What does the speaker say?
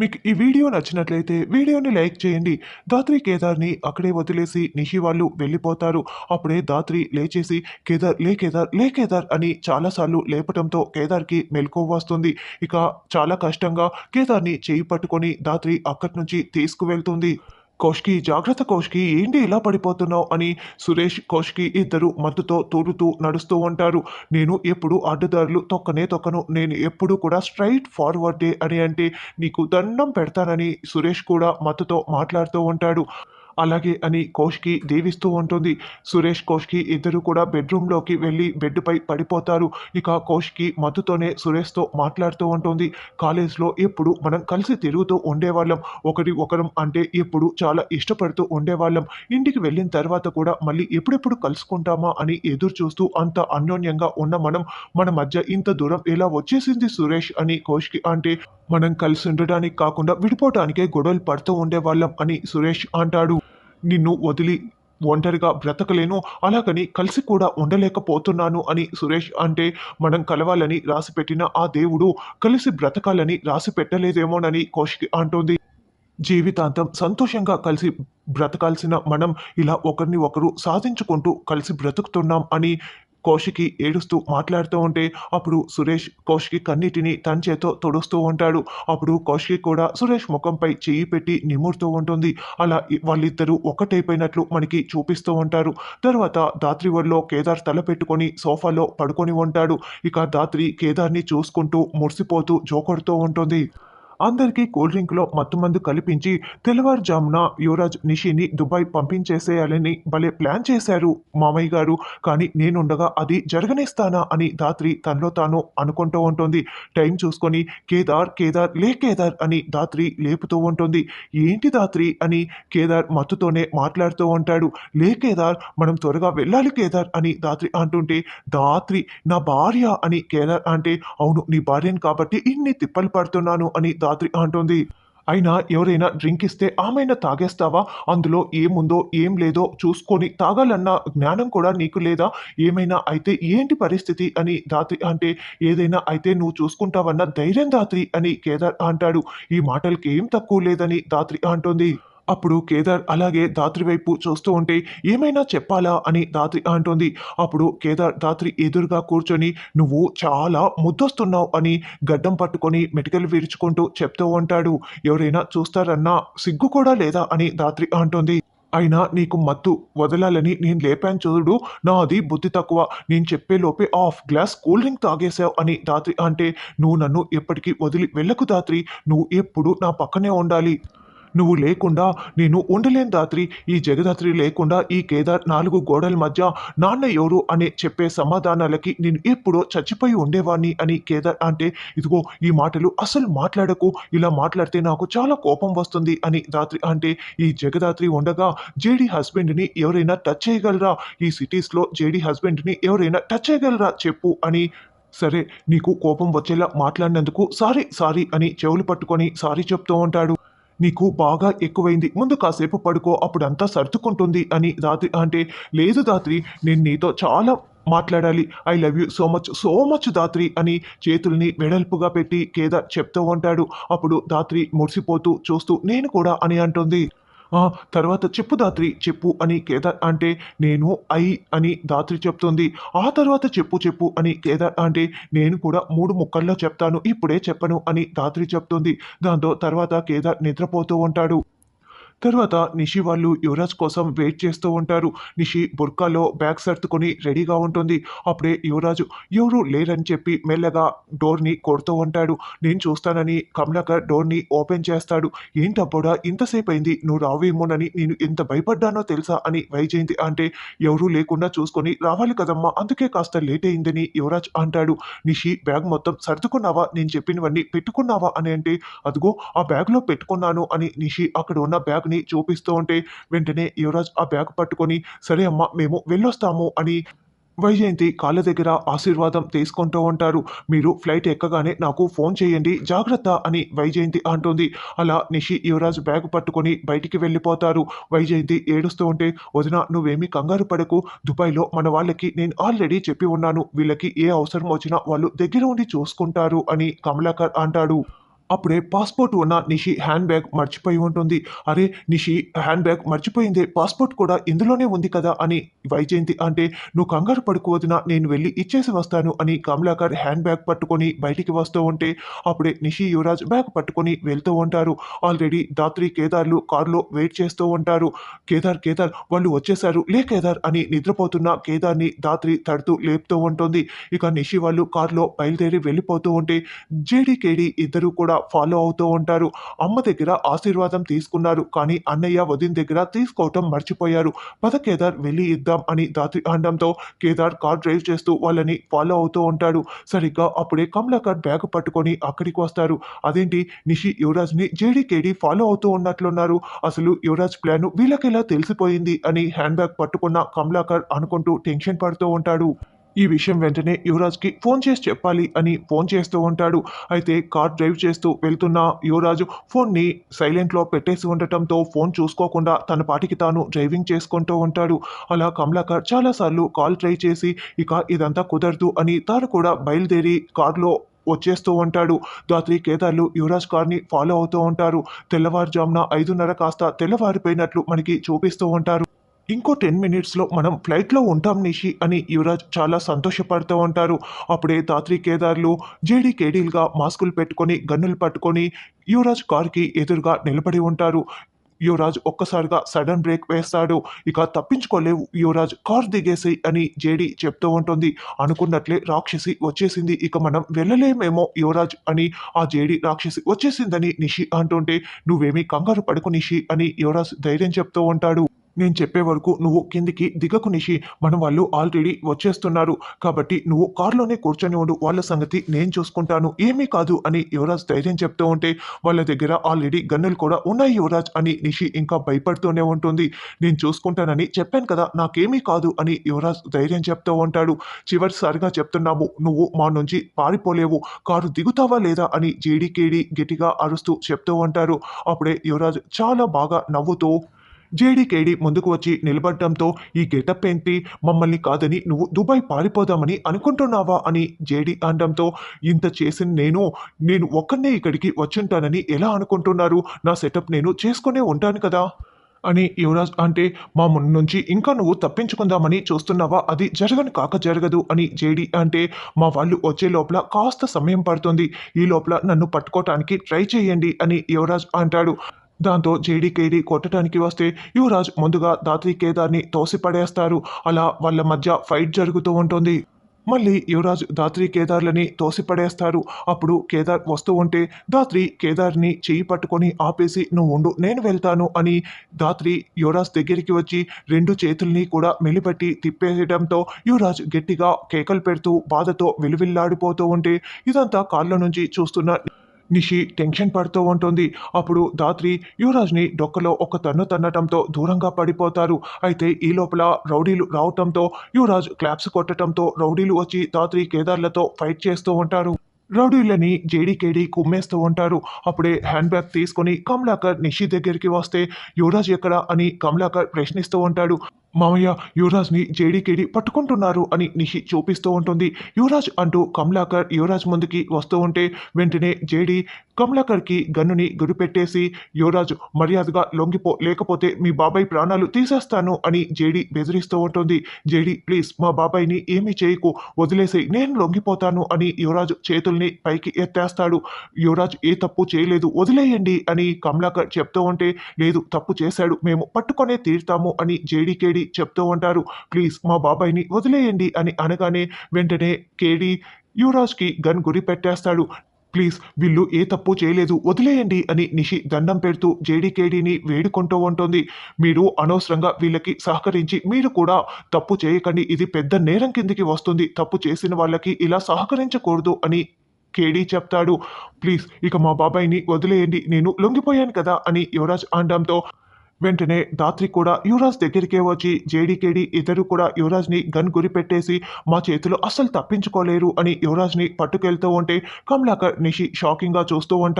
మీకు ఈ వీడియో నచ్చినట్లయితే వీడియోని లైక్ చేయండి. దాత్రి కేదార్ని అక్కడే వదిలేసి నిషి వాళ్ళు వెళ్ళిపోతారు. అప్పుడే దాత్రి లేచేసి కేదార్ లే కేదార్ లే కేదార్ అని చాలాసార్లు లేపటంతో కేదార్కి మెలకువ వస్తుంది. ఇక చాలా కష్టంగా కేదార్ని చేయి పట్టుకొని దాత్రి అక్కడి నుంచి తీసుకువెళ్తుంది. కోష్కి జాగ్రత్త కోష్కి ఏంటి ఇలా పడిపోతున్నావు అని సురేష్ కోష్కి ఇద్దరు మద్దుతో తూరుతూ నడుస్తూ ఉంటారు. నేను ఎప్పుడు అడ్డుదారులు తొక్కనే తొక్కను. నేను ఎప్పుడు కూడా స్ట్రైట్ ఫార్వర్డే అని అంటే నీకు దండం పెడతానని సురేష్ కూడా మత్తుతో మాట్లాడుతూ ఉంటాడు. అలాగే అని కోష్కి దీవిస్తూ ఉంటుంది. సురేష్ కోష్కి ఇద్దరు కూడా బెడ్రూమ్లోకి వెళ్ళి బెడ్పై పడిపోతారు. ఇక కోష్కి మత్తుతోనే సురేష్తో మాట్లాడుతూ ఉంటుంది. కాలేజ్లో ఎప్పుడు మనం కలిసి తిరుగుతూ ఉండేవాళ్ళం. ఒకరి ఒకరం అంటే ఎప్పుడు చాలా ఇష్టపడుతూ ఉండేవాళ్ళం. ఇంటికి వెళ్ళిన తర్వాత కూడా మళ్ళీ ఎప్పుడెప్పుడు కలుసుకుంటామా అని ఎదురు చూస్తూ అంత అన్యోన్యంగా ఉన్న మనం మన మధ్య ఇంత దూరం ఎలా వచ్చేసింది సురేష్ అని కోష్కి అంటే మనం కలిసి ఉండడానికి కాకుండా విడిపోవటానికే గొడవలు పడుతూ ఉండేవాళ్ళం అని సురేష్ అంటాడు. నిన్ను వదిలి ఒంటరిగా బ్రతకలేను అలాగని కలిసి కూడా ఉండలేకపోతున్నాను అని సురేష్ అంటే మనం కలవాలని రాసిపెట్టిన ఆ దేవుడు కలిసి బ్రతకాలని రాసి పెట్టలేదేమోనని కౌశిక్ అంటోంది. జీవితాంతం సంతోషంగా కలిసి బ్రతకాల్సిన మనం ఇలా ఒకరిని ఒకరు సాధించుకుంటూ కలిసి బ్రతుకుతున్నాం అని కౌశికి ఏడుస్తూ మాట్లాడుతూ ఉంటే అప్పుడు సురేష్ కౌశికి కన్నిటిని తన చేతో తొడుస్తూ ఉంటాడు. అప్పుడు కౌశికి కూడా సురేష్ ముఖంపై చెయ్యి పెట్టి నిమురుతూ ఉంటుంది. అలా వాళ్ళిద్దరూ ఒకటైపోయినట్లు మనకి చూపిస్తూ ఉంటారు. తర్వాత దాత్రి ఒడిలో కేదార్ తల పెట్టుకొని సోఫాలో పడుకొని ఉంటాడు. ఇక దాత్రి కేదార్ని చూసుకుంటూ మురిసిపోతూ జోకొడుతూ ఉంటుంది. అందరికీ కూల్ డ్రింక్లో మత్తుమందు కల్పించి తెల్లవారుజామున యువరాజ్ నిషిని దుబాయ్ పంపించేసేయాలని భలే ప్లాన్ చేశారు మామయ్య గారు. కానీ నేనుండగా అది జరగనిస్తానా అని దాత్రి తనలో తాను అనుకుంటూ ఉంటుంది. టైం చూసుకొని కేదార్ కేదార్ లే కేదార్ అని దాత్రి లేపుతూ ఉంటుంది. ఏంటి దాత్రి అని కేదార్ మత్తుతోనే మాట్లాడుతూ ఉంటాడు. లే కేదార్ మనం త్వరగా వెళ్ళాలి కేదార్ అని దాత్రి అంటుంటే దాత్రి నా భార్య అని కేదార్ అంటే అవును నీ భార్యను కాబట్టి ఇన్ని తిప్పలు పడుతున్నాను అని ధాత్రి అంటుంది. అయినా ఎవరైనా డ్రింక్ ఇస్తే ఆమెనా తాగేస్తావా? అందులో ఏముందో ఏం లేదో చూసుకొని తాగాలన్న జ్ఞానం కూడా నీకు లేదా? ఏమైనా అయితే ఏంటి పరిస్థితి అని దాత్రి అంటే ఏదైనా అయితే నువ్వు చూసుకుంటావన్న ధైర్యం దాత్రి అని కేదార్ అంటాడు. ఈ మాటలకి ఏం తక్కువ లేదని దాత్రి అంటోంది. అప్పుడు కేదార్ అలాగే దాత్రి వైపు చూస్తూ ఉంటే ఏమైనా చెప్పాలా అని దాత్రి అంటుంది. అప్పుడు కేదార్ దాత్రి ఎదురుగా కూర్చొని నువ్వు చాలా ముద్దొస్తున్నావు అని గడ్డం పట్టుకొని మెటికలు విరుచుకుంటూ చెప్తూ ఉంటాడు. ఎవరైనా చూస్తారన్నా సిగ్గు కూడా లేదా అని దాత్రి అంటోంది. అయినా నీకు మత్తు వదలాలని నేను లేపాను చూడు నాది బుద్ధి తక్కువ. నేను చెప్పే లోపే హాఫ్ గ్లాస్ కూల్ డ్రింక్ తాగేశావు అని దాత్రి అంటే నువ్వు నన్ను ఎప్పటికీ వదిలి వెళ్ళకు దాత్రి. నువ్వు ఎప్పుడు నా పక్కనే ఉండాలి. నువ్వు లేకుండా నేను ఉండలేను దాత్రి. ఈ జగదాత్రి లేకుండా ఈ కేదార్ నాలుగు గోడల మధ్య నాన్న ఎవరు అనే చెప్పే సమాధానాలకి నేను ఎప్పుడో చచ్చిపోయి ఉండేవాణ్ణి అని కేదార్ అంటే ఇదిగో ఈ మాటలు అసలు మాట్లాడకు ఇలా మాట్లాడితే నాకు చాలా కోపం వస్తుంది అని దాత్రి అంటే ఈ జగదాత్రి ఉండగా జేడీ హస్బెండ్ని ఎవరైనా టచ్ చేయగలరా? ఈ సిటీస్లో జేడీ హస్బెండ్ని ఎవరైనా టచ్ చేయగలరా? చెప్పు అని సరే నీకు కోపం వచ్చేలా మాట్లాడినందుకు సారీ సారీ అని చెవులు పట్టుకొని సారీ చెప్తూ ఉంటాడు. నీకు బాగా ఎక్కువైంది. ముందు కాసేపు పడుకో అప్పుడంతా సర్దుకుంటుంది అని రాత్రి అంటే లేదు దాత్రి నేను నీతో చాలా మాట్లాడాలి. I love you so much so much Dhatri అని చేతుల్ని వెడల్పుగా పెట్టి కేదార్ చెప్తూ ఉంటాడు. అప్పుడు దాత్రి మురిసిపోతూ చూస్తూ నేను కూడా అని అంటుంది. తర్వాత చెప్పు దాత్రి చెప్పు అని కేదార్ అంటే నేను ఐ అని దాత్రి చెప్తుంది. ఆ తర్వాత చెప్పు చెప్పు అని కేదార్ అంటే నేను కూడా మూడు ముక్కల్లో చెప్తాను ఇప్పుడే చెప్పను అని దాత్రి చెప్తుంది. దాంతో తర్వాత కేదార్ నిద్రపోతూ ఉంటాడు. తర్వాత నిషి వాళ్ళు యువరాజ్ కోసం వెయిట్ చేస్తూ ఉంటారు. నిషి బుర్కాలో బ్యాగ్ సర్దుకొని రెడీగా ఉంటుంది. అప్పుడే యువరాజు ఎవరు లేరని చెప్పి మెల్లగా డోర్ని కొడుతూ ఉంటాడు. నేను చూస్తానని కమలాకర్ డోర్ని ఓపెన్ చేస్తాడు. ఏంటప్పుడా ఇంతసేపు అయింది. నువ్వు రావేమోనని నేను ఎంత భయపడ్డానో తెలుసా? అని వైజయంతి అంటే ఎవరూ లేకుండా చూసుకొని రావాలి కదమ్మా. అందుకే కాస్త లేట్ అయిందని యువరాజ్ అంటాడు. నిషి బ్యాగ్ మొత్తం సర్దుకున్నావా? నేను చెప్పినవన్నీ పెట్టుకున్నావా? అని అంటే అదిగో ఆ బ్యాగ్లో పెట్టుకున్నాను అని నిషి అక్కడ ఉన్న బ్యాగ్ బ్యాగ్ని చూపిస్తూ ఉంటే వెంటనే యువరాజ్ ఆ బ్యాగ్ పట్టుకొని సరే అమ్మా మేము వెళ్ళొస్తాము అని వైజయంతి కాళ్ళ దగ్గర ఆశీర్వాదం తీసుకుంటూ ఉంటారు. మీరు ఫ్లైట్ ఎక్కగానే నాకు ఫోన్ చేయండి జాగ్రత్త అని వైజయంతి అంటుంది. అలా నిషి యువరాజ్ బ్యాగ్ పట్టుకొని బయటికి వెళ్ళిపోతారు. వైజయంతి ఏడుస్తూ ఉంటే వదిన నువ్వేమీ కంగారు పడకు. దుబాయ్లో మన వాళ్ళకి నేను ఆల్రెడీ చెప్పి ఉన్నాను. వీళ్ళకి ఏ అవసరం వచ్చినా వాళ్ళు దగ్గర ఉండి చూసుకుంటారు అని కమలాకర్ అంటాడు. అప్పుడే పాస్పోర్ట్ ఉన్న నిషి హ్యాండ్ బ్యాగ్ మర్చిపోయి ఉంటుంది. అరే నిషి హ్యాండ్ బ్యాగ్ మర్చిపోయిందే పాస్పోర్ట్ కూడా ఇందులోనే ఉంది కదా అని వైజయంతి అంటే నువ్వు కంగారు పడుకు నేను వెళ్ళి ఇచ్చేసి వస్తాను అని కమలాకర్ హ్యాండ్ బ్యాగ్ పట్టుకొని బయటికి వస్తూ ఉంటే అప్పుడే నిషి యువరాజ్ బ్యాగ్ పట్టుకొని వెళ్తూ ఉంటారు. ఆల్రెడీ దాత్రి కేదార్లు కారులో వెయిట్ చేస్తూ ఉంటారు. కేదార్ కేదార్ వాళ్ళు వచ్చేసారు లే కేదార్ అని నిద్రపోతున్న కేదార్ని దాత్రి తడుతూ లేపుతూ ఉంటుంది. ఇక నిషి వాళ్ళు కారులో బయలుదేరి వెళ్ళిపోతూ ఉంటే జేడీకేడీ కేడి ఇద్దరు కూడా ఫాలో అవుతూ ఉంటారు. అమ్మ దగ్గర ఆశీర్వాదం తీసుకున్నారు. కానీ అన్నయ్య వదిన దగ్గర తీసుకోవటం మర్చిపోయారు. పద కేదార్ వెళ్ళి ఇద్దాం అని దాత్రి అనడంతో కేదార్ కార్ డ్రైవ్ చేస్తూ వాళ్ళని ఫాలో అవుతూ ఉంటాడు. సరిగ్గా అప్పుడే కమలాకర్ బ్యాగ్ పట్టుకొని అక్కడికి వస్తారు. అదేంటి? నిషి యువరాజ్ని జేడీకేడి ఫాలో అవుతూ ఉన్నట్లున్నారు. అసలు యువరాజ్ ప్లాన్ వీళ్ళకెలా తెలిసిపోయింది అని హ్యాండ్ బ్యాగ్ పట్టుకున్న కమలాకర్ అనుకుంటూ టెన్షన్ పడుతూ ఉంటాడు. ఈ విషయం వెంటనే యువరాజ్కి ఫోన్ చేసి చెప్పాలి అని ఫోన్ చేస్తూ ఉంటాడు. అయితే కార్ డ్రైవ్ చేస్తూ వెళ్తున్న యువరాజు ఫోన్ని సైలెంట్లో పెట్టేసి ఉండటంతో ఫోన్ చూసుకోకుండా తన పాటికి తాను డ్రైవింగ్ చేసుకుంటూ ఉంటాడు. అలా కమలాకర్ చాలాసార్లు కాల్ ట్రై చేసి ఇక ఇదంతా కుదరదు అని తాను కూడా బయలుదేరి కార్లో వచ్చేస్తూ ఉంటాడు. దాత్రి కేదార్లు యువరాజ్ కార్ని ఫాలో అవుతూ ఉంటారు. తెల్లవారుజామున ఐదున్నర కాస్త తెల్లవారిపోయినట్లు మనకి చూపిస్తూ ఉంటారు. ఇంకో టెన్ మినిట్స్లో మనం ఫ్లైట్లో ఉంటాం నిషి అని యువరాజ్ చాలా సంతోషపడుతూ ఉంటారు. అప్పుడే తాత్రి కేదార్లు జేడీ కేడీలుగా మాస్కులు పెట్టుకొని గన్నులు పట్టుకొని యువరాజ్ కార్కి ఎదురుగా నిలబడి ఉంటారు. యువరాజ్ ఒక్కసారిగా సడన్ బ్రేక్ వేస్తాడు. ఇక తప్పించుకోలేవు యువరాజ్ కార్ దిగేసి అని జేడి చెప్తూ ఉంటుంది. అనుకున్నట్లే రాక్షసి వచ్చేసింది. ఇక మనం వెళ్ళలేమేమో యువరాజ్ అని ఆ జేడి రాక్షసి వచ్చేసిందని నిషి అంటుంటే నువ్వేమీ కంగారు పడుకు నిషి అని యువరాజ్ ధైర్యం చెప్తూ ఉంటాడు. నేను చెప్పే వరకు నువ్వు కిందికి దిగకు నిషి. మన వాళ్ళు ఆల్రెడీ వచ్చేస్తున్నారు. కాబట్టి నువ్వు కారులోనే కూర్చొని ఉండు. వాళ్ళ సంగతి నేను చూసుకుంటాను. ఏమీ కాదు అని యువరాజ్ ధైర్యం చెప్తూ ఉంటే వాళ్ళ దగ్గర ఆల్రెడీ గన్నులు కూడా ఉన్నాయి యువరాజ్ అని నిషి ఇంకా భయపడుతూనే ఉంటుంది. నేను చూసుకుంటానని చెప్పాను కదా నాకేమీ కాదు అని యువరాజ్ ధైర్యం చెప్తూ ఉంటాడు. చివరిసారిగా చెప్తున్నాము నువ్వు మా నుంచి పారిపోలేవు. కారు దిగుతావా లేదా అని జేడీకేడి గట్టిగా అరుస్తూ చెప్తూ ఉంటారు. అప్పుడే యువరాజ్ చాలా బాగా నవ్వుతూ జేడీకేడి ముందుకు వచ్చి నిలబడటంతో ఈ గెటప్ ఏంటి? మమ్మల్ని కాదని నువ్వు దుబాయ్ పారిపోదామని అనుకుంటున్నావా? అని జేడీ అనడంతో ఇంత చేసిన నేను నేను ఒక్కనే ఇక్కడికి వచ్చుంటానని ఎలా అనుకుంటున్నారు? నా సెటప్ నేను చేసుకునే ఉంటాను కదా? అని యువరాజ్ అంటే మా ముందు నుంచి ఇంకా నువ్వు తప్పించుకుందామని చూస్తున్నావా? అది జరగని కాక జరగదు. అని జేడి అంటే మా వాళ్ళు వచ్చే లోపల కాస్త సమయం పడుతుంది. ఈ లోపల నన్ను పట్టుకోవటానికి ట్రై చేయండి. అని యువరాజ్ అంటాడు. దాంతో జేడీ కేడీ కొట్టడానికి వస్తే యువరాజ్ ముందుగా దాత్రి కేదార్ని తోసిపడేస్తారు. అలా వాళ్ళ మధ్య ఫైట్ జరుగుతూ ఉంటుంది. మళ్ళీ యువరాజ్ దాత్రి కేదార్లని తోసిపడేస్తారు. అప్పుడు కేదార్ వస్తూ ఉంటే దాత్రి కేదార్ని చేయి పట్టుకొని ఆపేసి నువ్వు ఉండు నేను వెళ్తాను అని దాత్రి యువరాజ్ దగ్గరికి వచ్చి రెండు చేతుల్ని కూడా మెలిపెట్టి తిప్పేయడంతో యువరాజ్ గట్టిగా కేకలు పెడుతూ బాధతో విలువిల్లాడిపోతూ ఉంటే ఇదంతా కాళ్ళ నుంచి చూస్తున్న నిషి టెన్షన్ పడుతూ ఉంటుంది. అప్పుడు దాత్రి యువరాజ్ని డొక్కలో ఒక తన్ను తన్నటంతో దూరంగా పడిపోతారు. అయితే ఈ లోపల రౌడీలు రావటంతో యువరాజ్ క్లాప్స్ కొట్టడంతో రౌడీలు వచ్చి దాత్రి కేదార్లతో ఫైట్ చేస్తూ ఉంటారు. రౌడీలని జేడీకేడి కుమ్మేస్తూ ఉంటారు. అప్పుడే హ్యాండ్ బ్యాగ్ తీసుకొని కమలాకర్ నిషి దగ్గరికి వస్తే యువరాజ్ ఎక్కడ అని కమలాకర్ ప్రశ్నిస్తూ ఉంటాడు. మామయ్య యువరాజ్ని జేడీకేడి పట్టుకుంటున్నారు అని నిషి చూపిస్తూ ఉంటుంది. యువరాజ్ అంటూ కమలాకర్ యువరాజ్ ముందుకి వస్తూ ఉంటే వెంటనే జేడీ కమలాకర్కి గన్నుని గురిపెట్టేసి యువరాజ్ మర్యాదగా లొంగిపో లేకపోతే మీ బాబాయ్ ప్రాణాలు తీసేస్తాను అని జేడీ బెదిరిస్తూ ఉంటుంది. జేడీ ప్లీజ్ మా బాబాయ్ని ఏమీ చేయకు వదిలేసి నేను లొంగిపోతాను అని యువరాజ్ చేతుల్ని పైకి ఎత్తేస్తాడు. యువరాజ్ ఏ తప్పు చేయలేదు వదిలేయండి అని కమలాకర్ చెప్తూ ఉంటే లేదు తప్పు చేశాడు మేము పట్టుకొనే తీరుతాము అని జేడీకేడి చెప్తూ ఉంటారు. ప్లీజ్ మా బాబాయ్ని వదిలేయండి అని అనగానే వెంటనే కేడి యువరాజ్కి గన్ గురి పెట్టేస్తాడు. ప్లీజ్ వీళ్ళు ఏ తప్పు చేయలేదు వదిలేయండి అని నిషి దండం పెడుతూ జేడీకేడీని వేడుకుంటూ ఉంటుంది. మీరు అనవసరంగా వీళ్ళకి సహకరించి మీరు కూడా తప్పు చేయకండి. ఇది పెద్ద నేరం కిందికి వస్తుంది. తప్పు చేసిన వాళ్ళకి ఇలా సహకరించకూడదు అని కేడీ చెప్తాడు. ప్లీజ్ ఇక మా బాబాయ్ని వదిలేయండి. నేను లొంగిపోయాను కదా అని యువరాజ్ అనడంతో వెంటనే దాత్రి కూడా యువరాజ్ దగ్గరికే వచ్చి జేడీకేడి ఇద్దరు కూడా యువరాజ్ని గన్ గురిపెట్టేసి మా చేతిలో అస్సలు తప్పించుకోలేరు అని యువరాజ్ని పట్టుకెళ్తూ ఉంటే కమలాకర్ నిషి షాకింగ్గా చూస్తూ ఉంటారు.